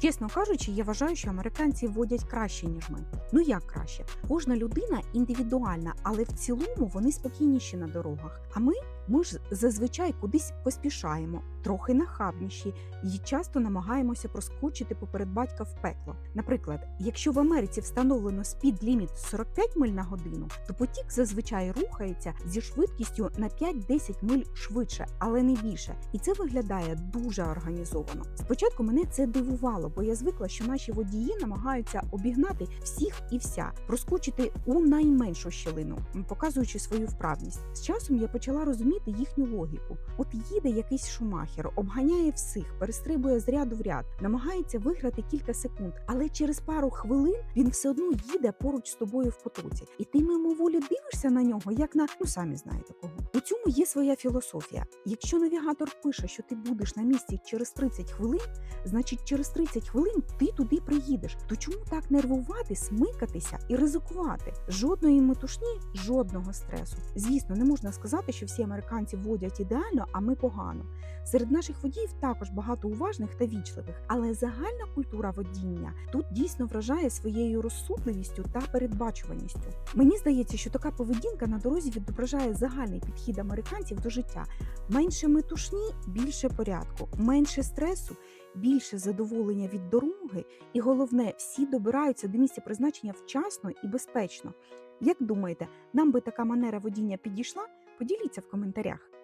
Чесно кажучи, я вважаю, що американці водять краще, ніж ми. Ну як краще? Кожна людина індивідуальна, але в цілому вони спокійніші на дорогах. А ми, ми ж зазвичай кудись поспішаємо, трохи нахабніші і часто намагаємося проскочити поперед батька в пекло. Наприклад, якщо в Америці встановлено спід-ліміт 45 миль на годину, то потік зазвичай рухається зі швидкістю на 5-10 миль швидше, але не більше. І це виглядає дуже організовано. Спочатку мене це дивувало, бо я звикла, що наші водії намагаються обігнати всіх і вся, проскочити у найменшу щілину, показуючи свою вправність. З часом я почала розуміти їхню логіку. От їде якийсь шумахер, обганяє всіх, перестрибує з ряду в ряд, намагається виграти кілька секунд, але через пару хвилин він все одно їде поруч з тобою в потоці, і ти мимоволі дивишся на нього, як на ну самі знаєте кого. У цьому є своя філософія. Якщо навігатор пише, що ти будеш на місці через 30 хвилин, значить через 30 хвилин ти туди приїдеш. То чому так нервувати, смикатися і ризикувати? Жодної метушні, жодного стресу. Звісно, не можна сказати, що всі американці водять ідеально, а ми погано. Серед наших водіїв також багато уважних та вічливих, але загальна культура водіння тут дійсно вражає своєю розсудливістю та передбачуваністю. Мені здається, що така поведінка на дорозі відображає загальний підхід американців до життя. Менше метушні, більше порядку, менше стресу, більше задоволення від дороги, і головне, всі добираються до місця призначення вчасно і безпечно. Як думаєте, нам би така манера водіння підійшла? Поділіться в коментарях.